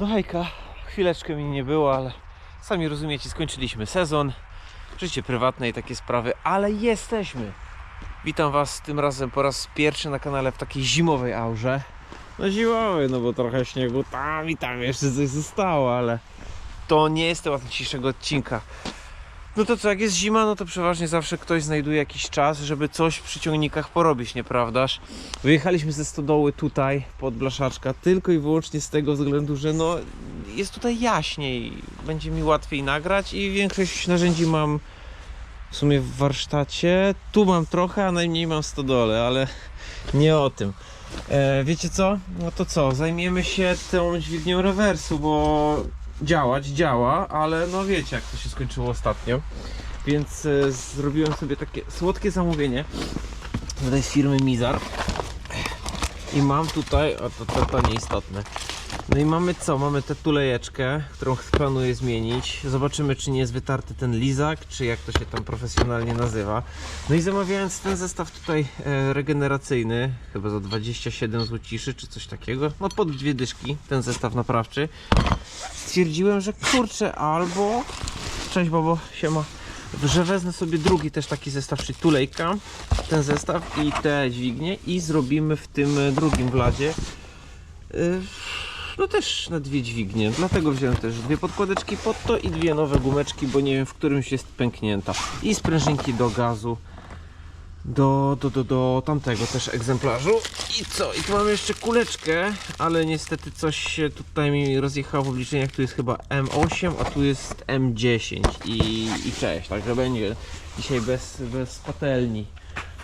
No hejka, chwileczkę mi nie było, ale sami rozumiecie, skończyliśmy sezon, życie prywatne i takie sprawy, ale jesteśmy. Witam Was tym razem po raz pierwszy na kanale w takiej zimowej aurze. No zimowej, no bo trochę śniegu tam i tam jeszcze coś zostało, ale to nie jest temat dzisiejszego odcinka. No to co, jak jest zima, no to przeważnie zawsze ktoś znajduje jakiś czas, żeby coś przy ciągnikach porobić, nieprawdaż? Wyjechaliśmy ze stodoły tutaj, pod Blaszaczka, tylko i wyłącznie z tego względu, że no jest tutaj jaśniej, będzie mi łatwiej nagrać i większość narzędzi mam w sumie w warsztacie. Tu mam trochę, a najmniej mam stodole, ale nie o tym. E, wiecie co? No to co, zajmiemy się tą dźwignią rewersu, bo działać działa, ale no wiecie jak to się skończyło ostatnio. Więc e, zrobiłem sobie takie słodkie zamówienie tutaj z firmy Mizar. I mam tutaj, o to, to, to nieistotne. No i mamy co? Mamy tę tulejeczkę, którą planuję zmienić. Zobaczymy, czy nie jest wytarty ten lizak, czy jak to się tam profesjonalnie nazywa. No i zamawiając ten zestaw tutaj e, regeneracyjny, chyba za 27 złociszy, czy coś takiego, no pod dwie dyszki, ten zestaw naprawczy, stwierdziłem, że kurczę, albo... Cześć Bobo, siema. Że wezmę sobie drugi też taki zestaw, czyli tulejka, ten zestaw i te dźwignie i zrobimy w tym e, drugim władzie y, no też na dwie dźwignie, dlatego wziąłem też dwie podkładeczki pod to i dwie nowe gumeczki, bo nie wiem w którymś jest pęknięta. I sprężynki do gazu do, do, do, do tamtego też egzemplarzu. I co, i tu mamy jeszcze kuleczkę, ale niestety coś się tutaj mi rozjechało w obliczeniach, tu jest chyba M8, a tu jest M10 i, i cześć, także będzie dzisiaj bez, bez patelni.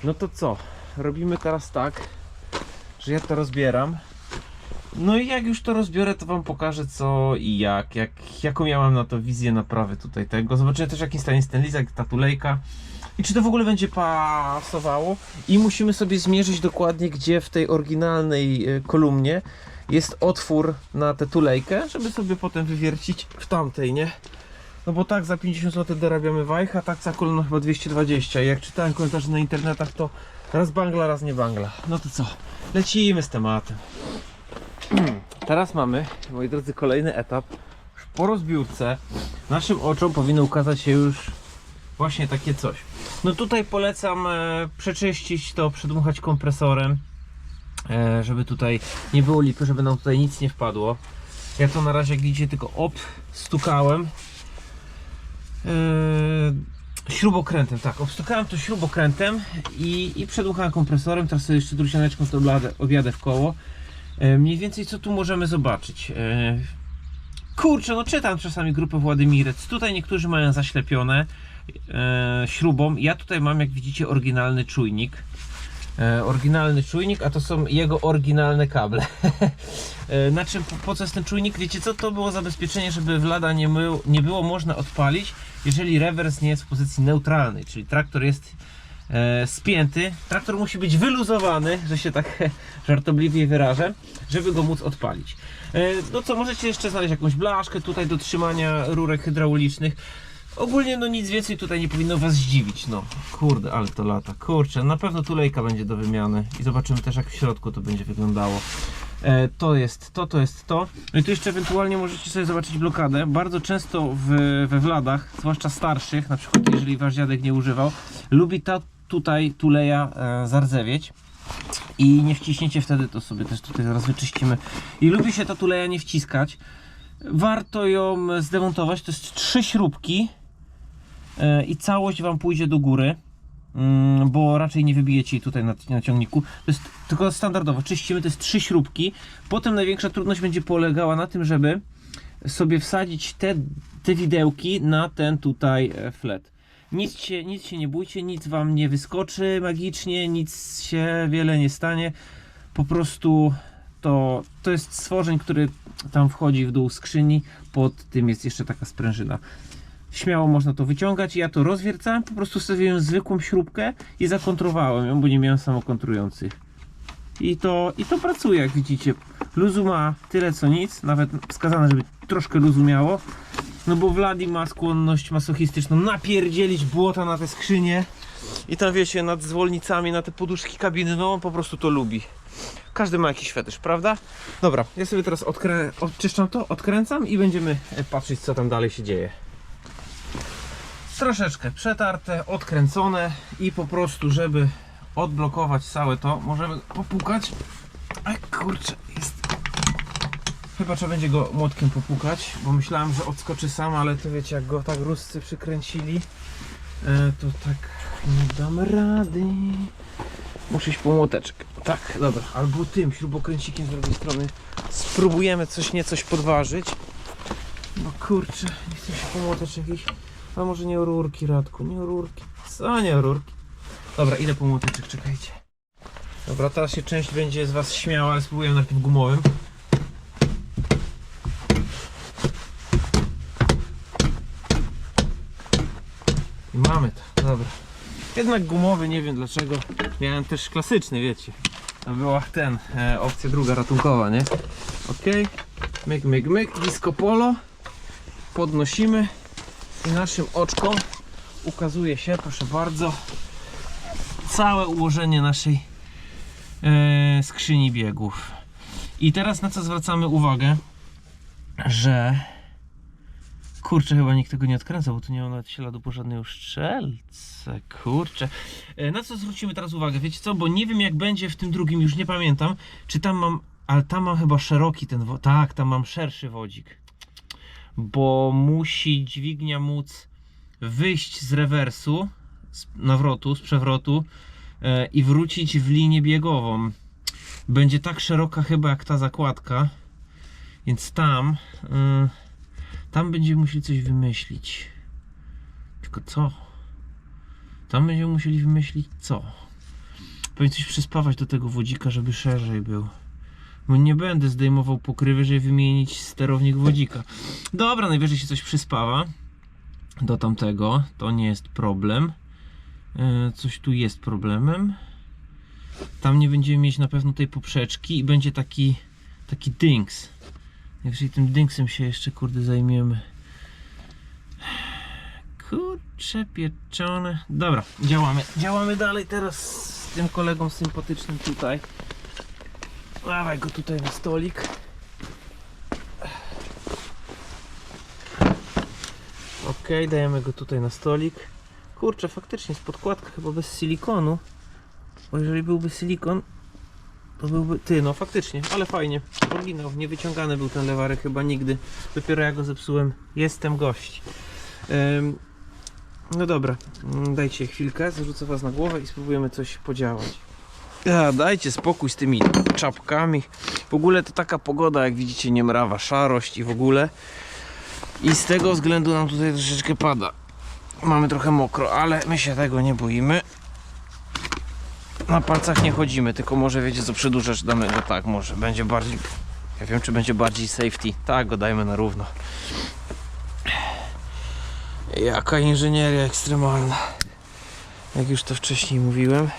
No to co, robimy teraz tak, że ja to rozbieram no i jak już to rozbiorę, to wam pokażę co i jak, jak jaką ja mam na to wizję naprawy tutaj tego. Zobaczymy też jaki stanie jest ten lizak, ta tulejka i czy to w ogóle będzie pasowało. I musimy sobie zmierzyć dokładnie, gdzie w tej oryginalnej e, kolumnie jest otwór na tę tulejkę, żeby sobie potem wywiercić w tamtej, nie? No bo tak za 50 zł dorabiamy wajcha, tak za kolumną chyba 220 i jak czytałem komentarze na internetach to raz bangla, raz nie bangla. No to co, lecimy z tematem. Teraz mamy, moi drodzy, kolejny etap. Już po rozbiórce naszym oczom powinno ukazać się już właśnie takie coś. No tutaj polecam e, przeczyścić to, przedmuchać kompresorem, e, żeby tutaj nie było lipy, żeby nam tutaj nic nie wpadło. Ja to na razie, jak widzicie, tylko obstukałem e, śrubokrętem, tak, obstukałem to śrubokrętem i, i przedmuchałem kompresorem, teraz sobie jeszcze drusianeczką to objadę w koło. E, Mniej więcej co tu możemy zobaczyć? E, Kurczę, no czytam czasami grupę Władymirec. Tutaj niektórzy mają zaślepione e, śrubą. Ja tutaj mam, jak widzicie, oryginalny czujnik. Oryginalny czujnik, a to są jego oryginalne kable. na czym, po, co jest ten czujnik? Wiecie co? To było zabezpieczenie, żeby w lada nie, mył, nie było można odpalić, jeżeli rewers nie jest w pozycji neutralnej, czyli traktor jest spięty. Traktor musi być wyluzowany, że się tak żartobliwie wyrażę, żeby go móc odpalić. E, no co, możecie jeszcze znaleźć jakąś blaszkę tutaj do trzymania rurek hydraulicznych. Ogólnie no nic więcej tutaj nie powinno Was zdziwić, no kurde, ale to lata, kurczę, na pewno tulejka będzie do wymiany i zobaczymy też jak w środku to będzie wyglądało. E, to jest to, to jest to. No i tu jeszcze ewentualnie możecie sobie zobaczyć blokadę. Bardzo często w, we wladach, zwłaszcza starszych, na przykład jeżeli Wasz dziadek nie używał, lubi ta tutaj tuleja e, zardzewieć i nie wciśniecie wtedy, to sobie też tutaj zaraz wyczyścimy. I lubi się ta tuleja nie wciskać. Warto ją zdemontować. To jest trzy śrubki e, i całość Wam pójdzie do góry. Mm, bo raczej nie wybijecie jej tutaj na, na ciągniku. To jest tylko standardowo. Czyścimy, to jest trzy śrubki. Potem największa trudność będzie polegała na tym, żeby sobie wsadzić te, te widełki na ten tutaj e, flet. Nic się, nic się nie bójcie, nic wam nie wyskoczy magicznie, nic się wiele nie stanie. Po prostu to, to jest stworzeń, który tam wchodzi w dół skrzyni. Pod tym jest jeszcze taka sprężyna. Śmiało można to wyciągać. Ja to rozwiercałem, po prostu stawiłem zwykłą śrubkę i zakontrowałem ją, bo nie miałem samokontrujących. I to, I to pracuje, jak widzicie. Luzu ma tyle co nic, nawet wskazane, żeby troszkę luzu miało. No bo Vladi ma skłonność masochistyczną napierdzielić błota na te skrzynie i tam wiecie, nad zwolnicami, na te poduszki kabiny, no on po prostu to lubi. Każdy ma jakiś fetysz, prawda? Dobra, ja sobie teraz odkrę... odczyszczam to, odkręcam i będziemy e, patrzeć co tam dalej się dzieje. Troszeczkę przetarte, odkręcone i po prostu, żeby odblokować całe to, możemy popukać. Aj kurczę, jest. Chyba trzeba będzie go młotkiem popukać, bo myślałem, że odskoczy sam, ale to wiecie, jak go tak ruscy przykręcili, e, to tak nie dam rady. Muszę iść po młoteczek. Tak, dobra. Albo tym śrubokręcikiem z drugiej strony spróbujemy coś niecoś podważyć. No kurczę, nie chcę się po młoteczek jakiś... A może nie o rurki, Radku, nie o rurki. Co nie o rurki? Dobra, idę po młoteczek, czekajcie. Dobra, teraz się część będzie z Was śmiała, ale spróbuję najpierw gumowym. I mamy to, dobra. Jednak gumowy, nie wiem dlaczego. Miałem też klasyczny, wiecie. To była ten, e, opcja druga ratunkowa, nie? Ok, myk, myk, myk, disco polo. Podnosimy i naszym oczkom ukazuje się, proszę bardzo, całe ułożenie naszej e, skrzyni biegów. I teraz na co zwracamy uwagę, że kurczę, chyba nikt tego nie odkręca, bo tu nie ma nawet śladu po żadnej uszczelce, kurczę. E, Na co zwrócimy teraz uwagę? Wiecie co, bo nie wiem jak będzie w tym drugim, już nie pamiętam, czy tam mam, ale tam mam chyba szeroki ten, tak, tam mam szerszy wodzik, bo musi dźwignia móc wyjść z rewersu, z nawrotu, z przewrotu e, i wrócić w linię biegową. Będzie tak szeroka chyba jak ta zakładka, więc tam, y, tam będziemy musieli coś wymyślić. Tylko co? Tam będziemy musieli wymyślić co? Pewnie coś przyspawać do tego wodzika, żeby szerzej był. Bo nie będę zdejmował pokrywy, żeby wymienić sterownik wodzika. Dobra, najwyżej się coś przyspawa do tamtego. To nie jest problem. E, Coś tu jest problemem. Tam nie będziemy mieć na pewno tej poprzeczki i będzie taki taki dings. Jeżeli tym dingsem się jeszcze kurde zajmiemy. Kurcze pieczone. Dobra, działamy. Działamy dalej teraz z tym kolegą sympatycznym tutaj. Dawaj go tutaj na stolik. Ok, dajemy go tutaj na stolik. Kurczę, faktycznie jest podkładka chyba bez silikonu. Bo jeżeli byłby silikon, to byłby. Ty, no faktycznie, ale fajnie. Oryginał, nie wyciągany był ten lewarek chyba nigdy. Dopiero ja go zepsułem. Jestem gość. Ym, no dobra, mm, dajcie chwilkę, zarzucę was na głowę i spróbujemy coś podziałać. Ja, dajcie spokój z tymi czapkami. W ogóle to taka pogoda, jak widzicie, nie mrawa, szarość i w ogóle. I z tego względu nam tutaj troszeczkę pada. Mamy trochę mokro, ale my się tego nie boimy. Na palcach nie chodzimy, tylko może wiecie co przedłużać, damy go tak, może będzie bardziej. Ja wiem, czy będzie bardziej safety. Tak, go dajmy na równo. Jaka inżynieria ekstremalna. Jak już to wcześniej mówiłem.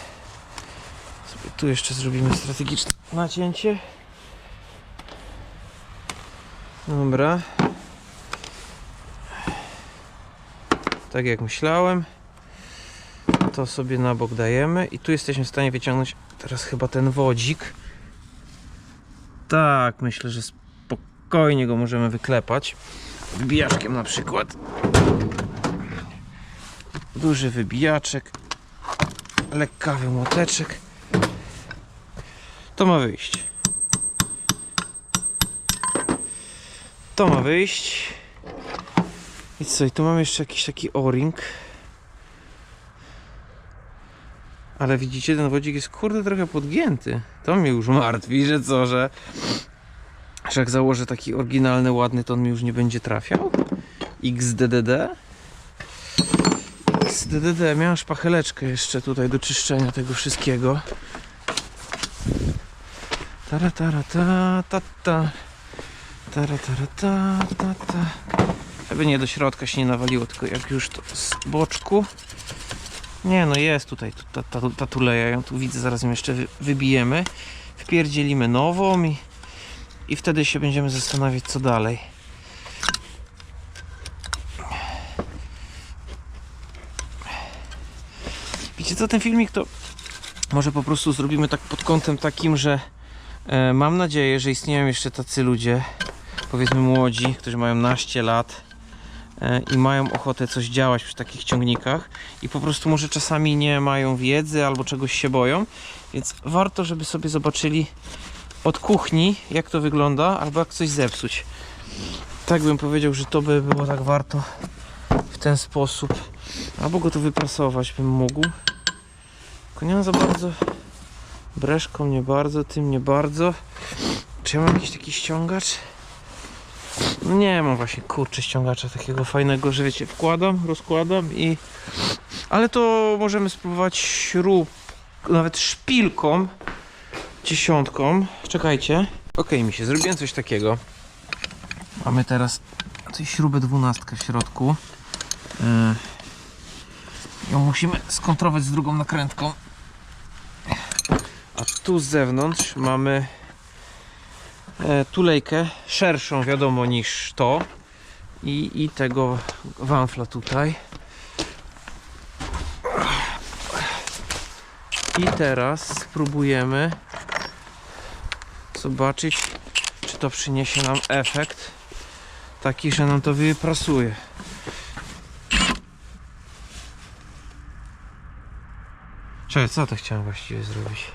Sobie tu jeszcze zrobimy strategiczne nacięcie. Dobra. Tak jak myślałem. To sobie na bok dajemy i tu jesteśmy w stanie wyciągnąć teraz chyba ten wodzik. Tak, myślę, że spokojnie go możemy wyklepać. Wybijaczkiem na przykład. Duży wybijaczek. Lekkawy młoteczek. To ma wyjść. To ma wyjść. I co, i tu mam jeszcze jakiś taki o-ring. Ale widzicie, ten wodzik jest kurde trochę podgięty. To mnie już martwi, że co, że, że jak założę taki oryginalny, ładny, to on mi już nie będzie trafiał. XDDD. XDDD, miałem szpacheleczkę jeszcze tutaj do czyszczenia tego wszystkiego. Tara tara ta ta ta. Tara tara ta ta ta. Żeby nie do środka się nie nawaliło, tylko jak już to z boczku. Nie no jest tutaj tu- ta, ta, ta tuleja, ją tu widzę, zaraz ją jeszcze wy, wybijemy. Wpierdzielimy nową i, i wtedy się będziemy zastanawiać co dalej. Wiecie co, ten filmik to może po prostu zrobimy tak pod kątem takim, że E, mam nadzieję, że istnieją jeszcze tacy ludzie, powiedzmy młodzi, którzy mają naście lat i mają ochotę coś działać przy takich ciągnikach i po prostu może czasami nie mają wiedzy albo czegoś się boją, więc warto, żeby sobie zobaczyli od kuchni, jak to wygląda, albo jak coś zepsuć. Tak bym powiedział, że to by było tak warto w ten sposób. Albo go tu wyprasować bym mógł. Tylko nie za bardzo breszką, nie bardzo, tym nie bardzo. Czy ja mam jakiś taki ściągacz? Nie mam właśnie kurczę ściągacza takiego fajnego, że wiecie, wkładam, rozkładam i... Ale to możemy spróbować śrub, nawet szpilką, dziesiątką. Czekajcie. Okej, mi się zrobiłem coś takiego. Mamy teraz tutaj śrubę dwunastkę w środku. Yy. Ją musimy skontrować z drugą nakrętką. A tu z zewnątrz mamy e, tulejkę szerszą wiadomo niż to i, i tego wamfla tutaj. I teraz spróbujemy zobaczyć, czy to przyniesie nam efekt taki, że nam to wyprasuje. Czekaj, co to chciałem właściwie zrobić?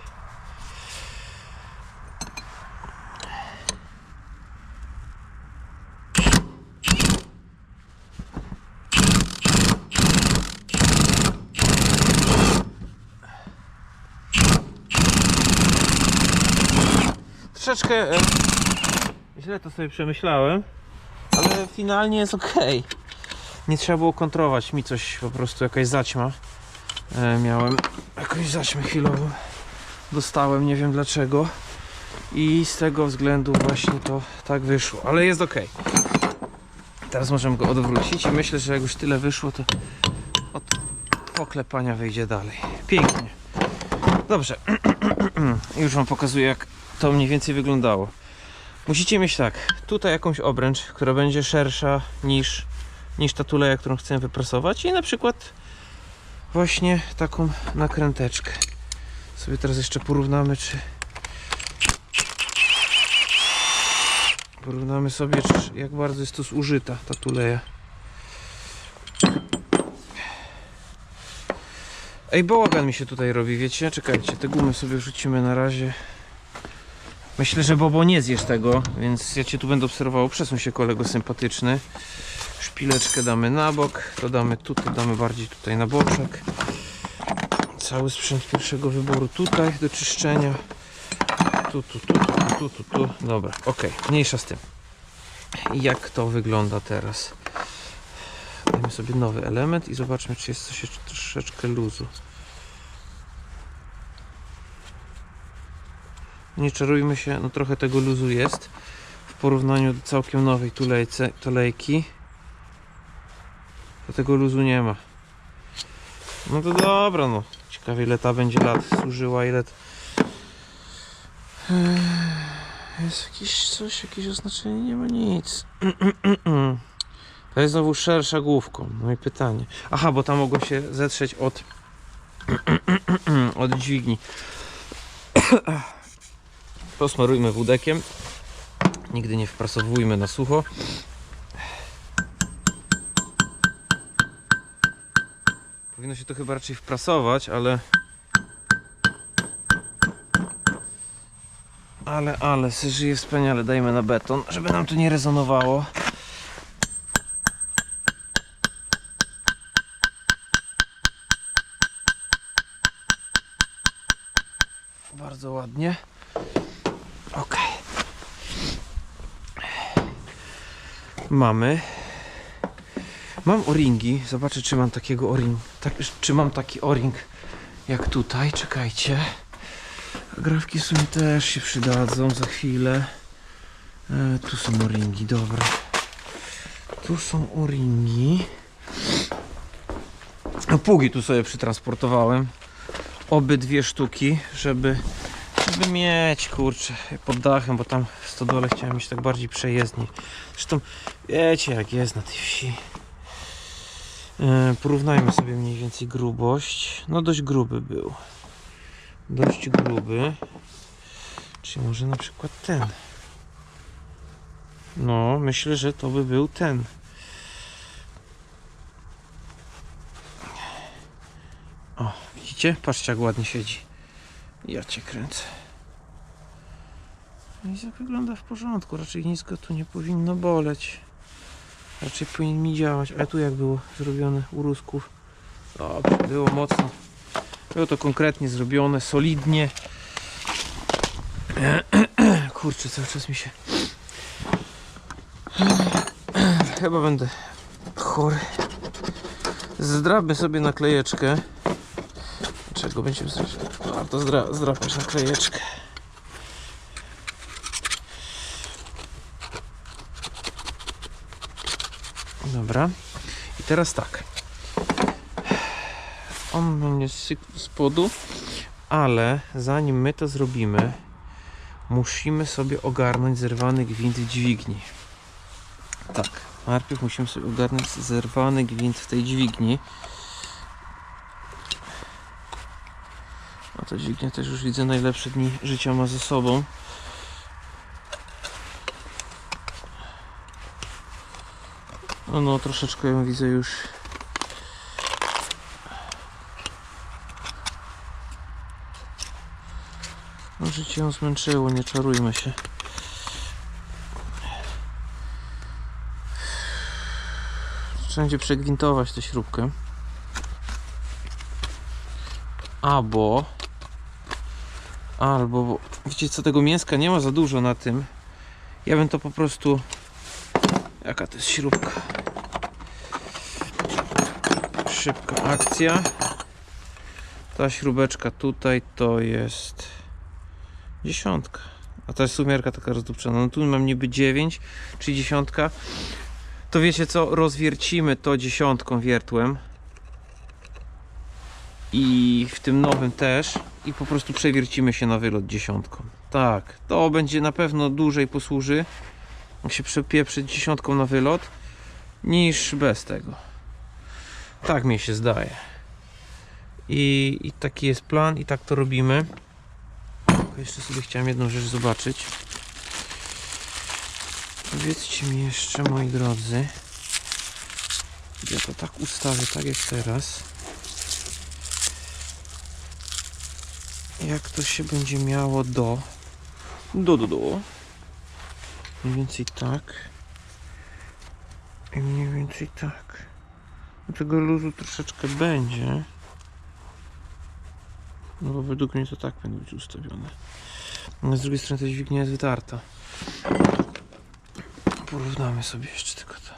Troszeczkę e, źle to sobie przemyślałem, ale finalnie jest ok. Nie trzeba było kontrolować mi coś, po prostu jakaś zaćma. E, miałem jakąś zaćmę chwilową. Dostałem, nie wiem dlaczego. I z tego względu właśnie to tak wyszło, ale jest ok. Teraz możemy go odwrócić i myślę, że jak już tyle wyszło, to od poklepania wyjdzie dalej. Pięknie. Dobrze. już Wam pokazuję, jak to mniej więcej wyglądało. Musicie mieć tak, tutaj jakąś obręcz, która będzie szersza niż, niż ta tuleja, którą chcemy wyprasować i na przykład właśnie taką nakręteczkę. Sobie teraz jeszcze porównamy, czy porównamy sobie, czy, jak bardzo jest to zużyta ta tuleja. Ej, bałagan mi się tutaj robi, wiecie? Czekajcie, te gumy sobie wrzucimy na razie. Myślę, że Bobo nie zjesz tego, więc ja Cię tu będę obserwował. Przesuń się kolego sympatyczny. Szpileczkę damy na bok, to damy tu, to damy bardziej tutaj na boczek. Cały sprzęt pierwszego wyboru tutaj do czyszczenia. Tu, tu, tu, tu, tu, tu, tu. Dobra, ok, mniejsza z tym. Jak to wygląda teraz? Dajmy sobie nowy element i zobaczmy, czy jest coś troszeczkę luzu. Nie czarujmy się, no trochę tego luzu jest w porównaniu do całkiem nowej tulejce, tulejki. To tego luzu nie ma. No to dobra, no. Ciekawie ile ta będzie lat służyła, ile... Jest jakieś coś, jakieś oznaczenie? Nie ma nic. To jest znowu szersza główką. No i pytanie. Aha, bo tam mogło się zetrzeć od od dźwigni. Posmarujmy wódekiem. Nigdy nie wprasowujmy na sucho. Powinno się to chyba raczej wprasować, ale... Ale, ale, żyje wspaniale. Dajmy na beton, żeby nam tu nie rezonowało. Bardzo ładnie. Ok. Mamy. Mam o-ringi. Zobaczę, czy mam takiego o-ring. Tak, czy mam taki o-ring jak tutaj. Czekajcie. Grafki w sumie też się przydadzą za chwilę. E, tu są o-ringi, dobra. Tu są o-ringi. No, Pługi tu sobie przytransportowałem. Obydwie sztuki, żeby żeby mieć, kurczę, pod dachem, bo tam w stodole chciałem mieć tak bardziej przejezdnie. Zresztą wiecie jak jest na tej wsi. E, porównajmy sobie mniej więcej grubość. No dość gruby był. Dość gruby. Czy może na przykład ten? No, myślę, że to by był ten. O, widzicie? Patrzcie, jak ładnie siedzi. Ja cię kręcę. Tak wygląda w porządku. Raczej nic go tu nie powinno boleć. Raczej powinien mi działać. Ale tu jak było zrobione u Rusków? O, było mocno. Było to konkretnie zrobione, solidnie. Kurczę, cały czas mi się. Chyba będę chory. Zdrabmy sobie naklejeczkę. Czego będziemy zdrapać? Warto zdra zdrapać naklejeczkę. Dobra. I teraz tak. On będzie z spodu, ale zanim my to zrobimy, musimy sobie ogarnąć zerwany gwint w dźwigni. Tak, najpierw musimy sobie ogarnąć zerwany gwint w tej dźwigni. A ta dźwignia też już widzę najlepsze dni życia ma ze sobą. No, no troszeczkę ją widzę już. No, życie ją zmęczyło, nie czarujmy się. Trzeba będzie przegwintować tę śrubkę. Albo Albo, bo wiecie co, tego mięska nie ma za dużo na tym. Ja bym to po prostu... Jaka to jest śrubka? Szybka akcja. Ta śrubeczka tutaj to jest dziesiątka. A ta jest sumiarka taka rozdupczona. No tu mam niby 9, czyli dziesiątka. To wiecie co, rozwiercimy to dziesiątką wiertłem. I w tym nowym też. I po prostu przewiercimy się na wylot dziesiątką. Tak, to będzie na pewno dłużej posłuży. Jak się przepieprzy dziesiątką na wylot, niż bez tego. Tak mi się zdaje. I, I taki jest plan, i tak to robimy. Jeszcze sobie chciałem jedną rzecz zobaczyć. Powiedzcie mi jeszcze, moi drodzy, ja to tak ustawię, tak jak teraz. Jak to się będzie miało do do do do. Mniej więcej tak. I mniej więcej tak. Tego luzu troszeczkę będzie. No bo według mnie to tak powinno być ustawione. Z drugiej strony ta dźwignia jest wytarta. Porównamy sobie jeszcze tylko to.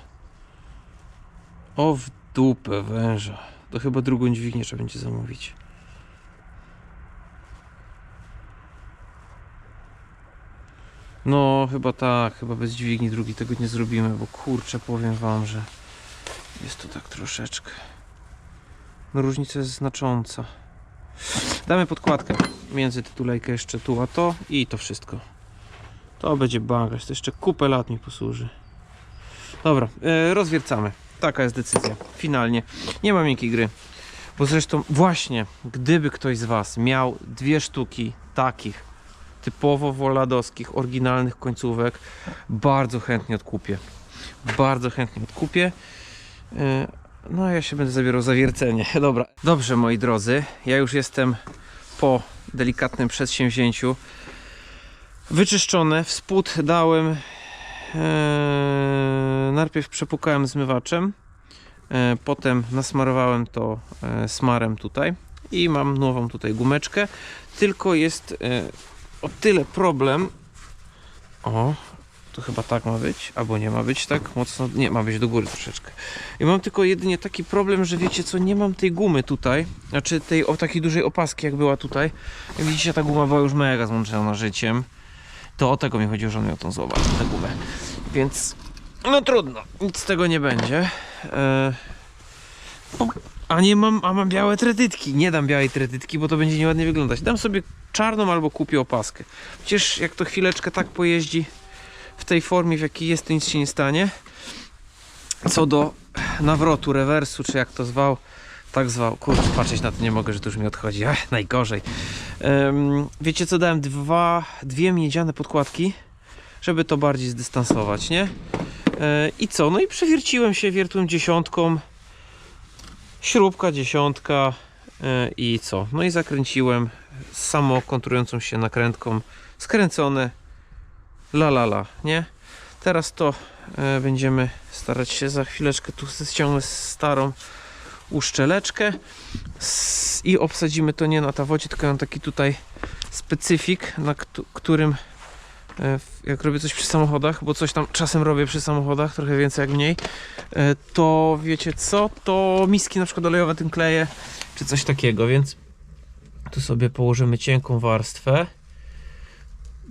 O w dupę węża. To chyba drugą dźwignię trzeba będzie zamówić No, chyba tak, chyba bez dźwigni drugi tego nie zrobimy, bo kurczę, powiem wam, że jest to tak troszeczkę. No, różnica jest znacząca. Damy podkładkę między tytulejkę jeszcze tu a to i to wszystko. To będzie bagaż, to jeszcze kupę lat mi posłuży. Dobra, e, rozwiercamy. Taka jest decyzja, finalnie. Nie ma miękkiej gry. Bo zresztą właśnie, gdyby ktoś z Was miał dwie sztuki takich typowo woladowskich, oryginalnych końcówek bardzo chętnie odkupię. Bardzo chętnie odkupię. Yy, No, ja się będę zabierał za wiercenie. Dobra. Dobrze, moi drodzy, ja już jestem po delikatnym przedsięwzięciu. Wyczyszczone, w spód dałem. Yy, najpierw przepukałem zmywaczem, yy, potem nasmarowałem to yy, smarem tutaj i mam nową tutaj gumeczkę. Tylko jest yy, o tyle problem. O, to chyba tak ma być, albo nie ma być tak mocno. Nie, ma być do góry troszeczkę. I mam tylko jedynie taki problem, że wiecie co, nie mam tej gumy tutaj, znaczy tej o takiej dużej opaski jak była tutaj. Jak widzicie, ta guma była już mega zmęczona życiem. To o tego mi chodziło, że on miał tą zobacz, tę gumę. Więc no trudno, nic z tego nie będzie. Eee, a nie mam, a mam białe tretytki. Nie dam białej tretytki, bo to będzie nieładnie wyglądać. Dam sobie czarną albo kupię opaskę. Przecież jak to chwileczkę tak pojeździ w tej formie, w jakiej jest, to nic się nie stanie. Co do nawrotu, rewersu, czy jak to zwał, tak zwał. Kurczę, patrzeć na to nie mogę, że to już mi odchodzi. Ech, najgorzej. Em, wiecie co, dałem dwa, dwie miedziane podkładki, żeby to bardziej zdystansować, nie? E, I co? No i przewierciłem się, wiertłem dziesiątką, śrubka dziesiątka i co? No i zakręciłem samo kontrującą się nakrętką, skręcone, la la la, nie? Teraz to e, będziemy starać się za chwileczkę tu ściągnąć starą uszczeleczkę i obsadzimy to nie na tawocie, tylko na taki tutaj specyfik, na któ- którym e, jak robię coś przy samochodach, bo coś tam czasem robię przy samochodach, trochę więcej jak mniej, e, to wiecie co, to miski na przykład olejowe tym kleję, czy coś takiego, więc tu sobie położymy cienką warstwę.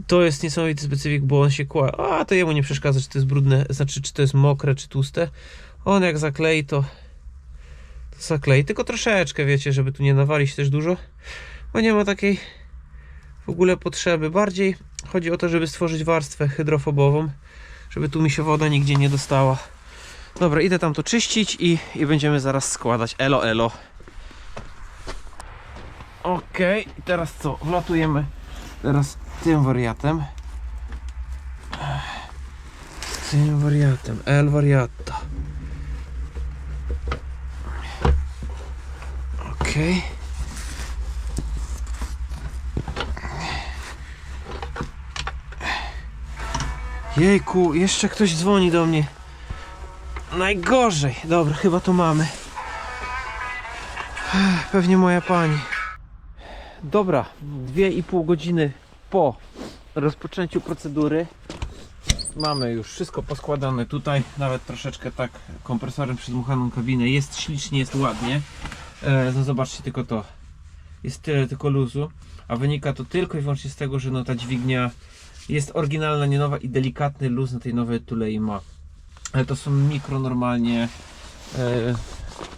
To jest niesamowity specyfik, bo on się kła... A, to jemu nie przeszkadza, czy to jest brudne, znaczy, czy to jest mokre, czy tłuste. On jak zaklei, to, to zaklei. Tylko troszeczkę, wiecie, żeby tu nie nawalić też dużo, bo nie ma takiej w ogóle potrzeby. Bardziej chodzi o to, żeby stworzyć warstwę hydrofobową, żeby tu mi się woda nigdzie nie dostała. Dobra, idę tam to czyścić i, i będziemy zaraz składać. Elo, elo. I teraz co? Wlatujemy teraz tym wariatem. Tym wariatem. El wariato. Okej. Jejku, jeszcze ktoś dzwoni do mnie. Najgorzej. Dobra, chyba to mamy. Pewnie moja pani. Dobra, dwie i pół godziny po rozpoczęciu procedury mamy już wszystko poskładane tutaj, nawet troszeczkę tak kompresorem przedmuchaną kabinę. Jest ślicznie, jest ładnie. E, no zobaczcie tylko to. Jest tyle tylko luzu, a wynika to tylko i wyłącznie z tego, że no ta dźwignia jest oryginalna, nie nowa i delikatny luz na tej nowej tulei ma. Ale to są mikro normalnie e,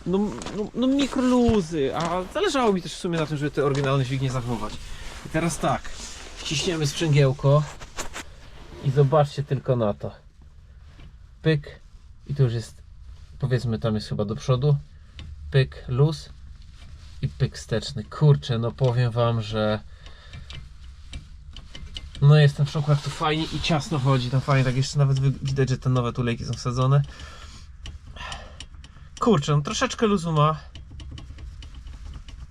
no, no, no mikroluzy, a zależało mi też w sumie na tym, żeby te oryginalne dźwignie zachować. I teraz tak, wciśniemy sprzęgiełko i zobaczcie tylko na to. Pyk i to już jest, powiedzmy tam jest chyba do przodu, pyk, luz i pyk wsteczny. Kurczę, no powiem wam, że no jestem w szoku jak to fajnie i ciasno chodzi, tam fajnie, tak jeszcze nawet widać, że te nowe tulejki są wsadzone. Kurczę, no troszeczkę luzu ma.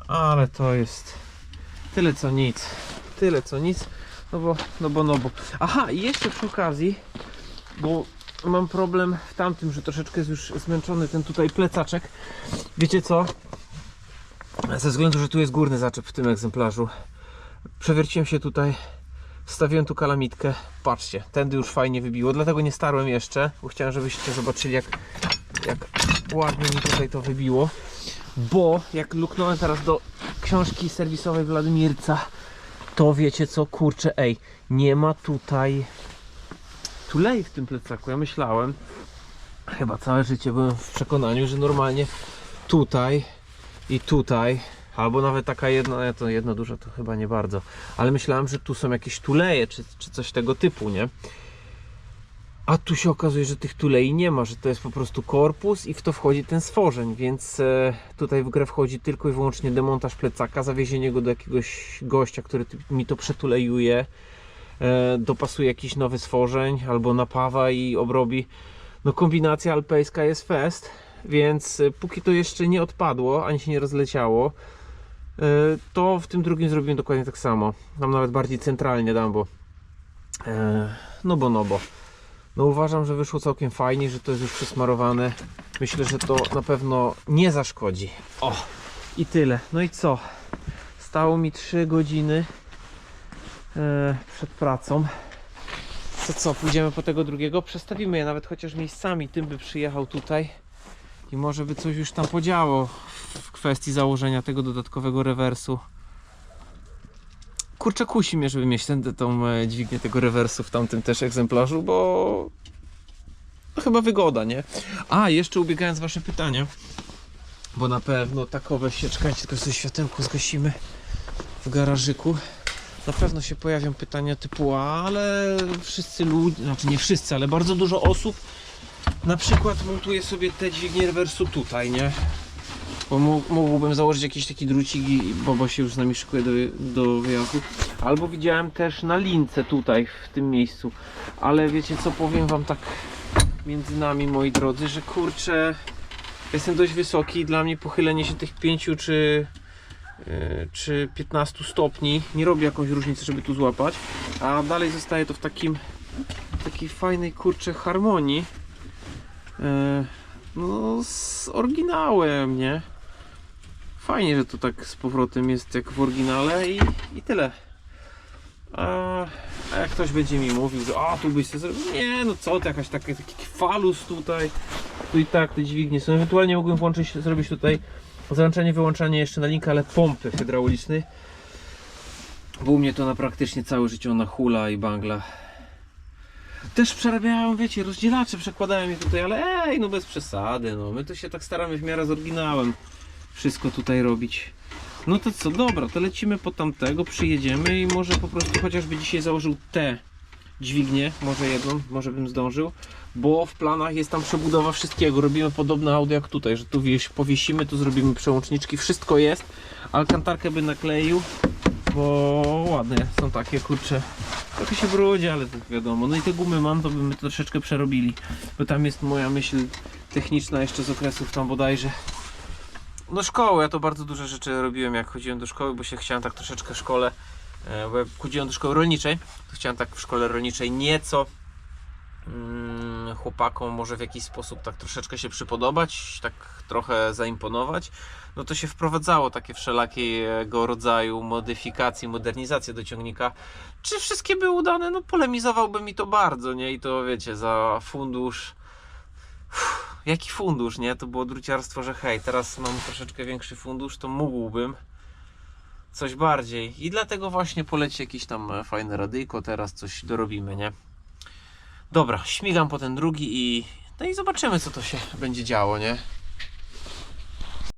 Ale to jest tyle co nic. Tyle co nic. No bo, no bo, no bo. Aha, i jeszcze przy okazji, bo mam problem w tamtym, że troszeczkę jest już zmęczony ten tutaj plecaczek. Wiecie co? Ze względu, że tu jest górny zaczep w tym egzemplarzu. Przewierciłem się tutaj, wstawiłem tu kalamitkę. Patrzcie, tędy już fajnie wybiło, dlatego nie starłem jeszcze, bo chciałem, żebyście zobaczyli jak, jak ładnie mi tutaj to wybiło. Bo jak luknąłem teraz do książki serwisowej Władimirca, to wiecie co, kurczę, ej, nie ma tutaj tulei w tym plecaku. Ja myślałem, chyba całe życie byłem w przekonaniu, że normalnie tutaj i tutaj, albo nawet taka jedna, to jedna duża to chyba nie bardzo, ale myślałem, że tu są jakieś tuleje, czy, czy coś tego typu, nie? A tu się okazuje, że tych tulei nie ma, że to jest po prostu korpus i w to wchodzi ten stworzeń, więc e, tutaj w grę wchodzi tylko i wyłącznie demontaż plecaka, zawiezienie go do jakiegoś gościa, który mi to przetulejuje, e, dopasuje jakiś nowy stworzeń albo napawa i obrobi. No kombinacja alpejska jest fest, więc e, póki to jeszcze nie odpadło, ani się nie rozleciało, to w tym drugim zrobimy dokładnie tak samo. Tam nawet bardziej centralnie dam, bo e, no bo no bo. No uważam, że wyszło całkiem fajnie, że to jest już przesmarowane. Myślę, że to na pewno nie zaszkodzi. O! I tyle. No i co? Stało mi 3 godziny e, przed pracą. To co, pójdziemy po tego drugiego? Przestawimy je nawet chociaż miejscami. Tym by przyjechał tutaj i może by coś już tam podziało w kwestii założenia tego dodatkowego rewersu. Kurczę, kusi mnie, żeby mieć ten, tą e, dźwignię tego rewersu w tamtym też egzemplarzu, bo no, chyba wygoda, nie? A, jeszcze ubiegając wasze pytania, bo na pewno takowe się, czekajcie, tylko sobie światełko zgasimy w garażyku. Na pewno się pojawią pytania typu, ale wszyscy ludzie, znaczy nie wszyscy, ale bardzo dużo osób na przykład montuje sobie te dźwignie rewersu tutaj, nie? Bo mógł- mógłbym założyć jakiś taki drucik i Bobo się już z nami szykuje do, do wyjazdu. Albo widziałem też na lince tutaj, w tym miejscu. Ale wiecie co, powiem wam tak między nami, moi drodzy, że kurczę, jestem dość wysoki i dla mnie pochylenie się tych 5 czy, yy, czy 15 stopni nie robi jakąś różnicy, żeby tu złapać. A dalej zostaje to w takim takiej fajnej kurczę harmonii. Yy, no, z oryginałem, nie? Fajnie, że to tak z powrotem jest jak w oryginale i, i tyle. A, a jak ktoś będzie mi mówił, że a tu byś sobie zrobił, nie no co, to jakaś taka, taki falus tutaj, tu i tak te dźwignie są, ewentualnie mógłbym włączyć, zrobić tutaj załączenie, wyłączanie jeszcze na linkę, ale pompy hydraulicznej, bo u mnie to na praktycznie całe życie ona hula i bangla. Też przerabiałem, wiecie, rozdzielacze przekładałem je tutaj, ale ej, no bez przesady, no my to się tak staramy w miarę z oryginałem wszystko tutaj robić. No to co, dobra, to lecimy po tamtego, przyjedziemy i może po prostu chociażby dzisiaj założył te dźwignię, może jedną, może bym zdążył, bo w planach jest tam przebudowa wszystkiego. Robimy podobne audio jak tutaj, że tu powiesimy, tu zrobimy przełączniczki, wszystko jest. Alkantarkę by nakleił, bo ładne są takie, kurcze. Trochę się brudzi, ale to wiadomo. No i te gumy mam, to byśmy troszeczkę przerobili, bo tam jest moja myśl techniczna jeszcze z okresów tam bodajże no szkoły, ja to bardzo duże rzeczy robiłem jak chodziłem do szkoły, bo się chciałem tak troszeczkę w szkole, e, bo jak chodziłem do szkoły rolniczej, to chciałem tak w szkole rolniczej nieco chłopakom może w jakiś sposób tak troszeczkę się przypodobać, tak trochę zaimponować, no to się wprowadzało takie wszelakiego rodzaju modyfikacje, modernizacje do ciągnika. Czy wszystkie były udane? No polemizowałby mi to bardzo, nie? I to wiecie, za fundusz Uff, jaki fundusz, nie? To było druciarstwo, że hej, teraz mam troszeczkę większy fundusz, to mógłbym coś bardziej. I dlatego właśnie poleci jakieś tam fajne radyjko, teraz coś dorobimy, nie? Dobra, śmigam po ten drugi i no i zobaczymy co to się będzie działo, nie?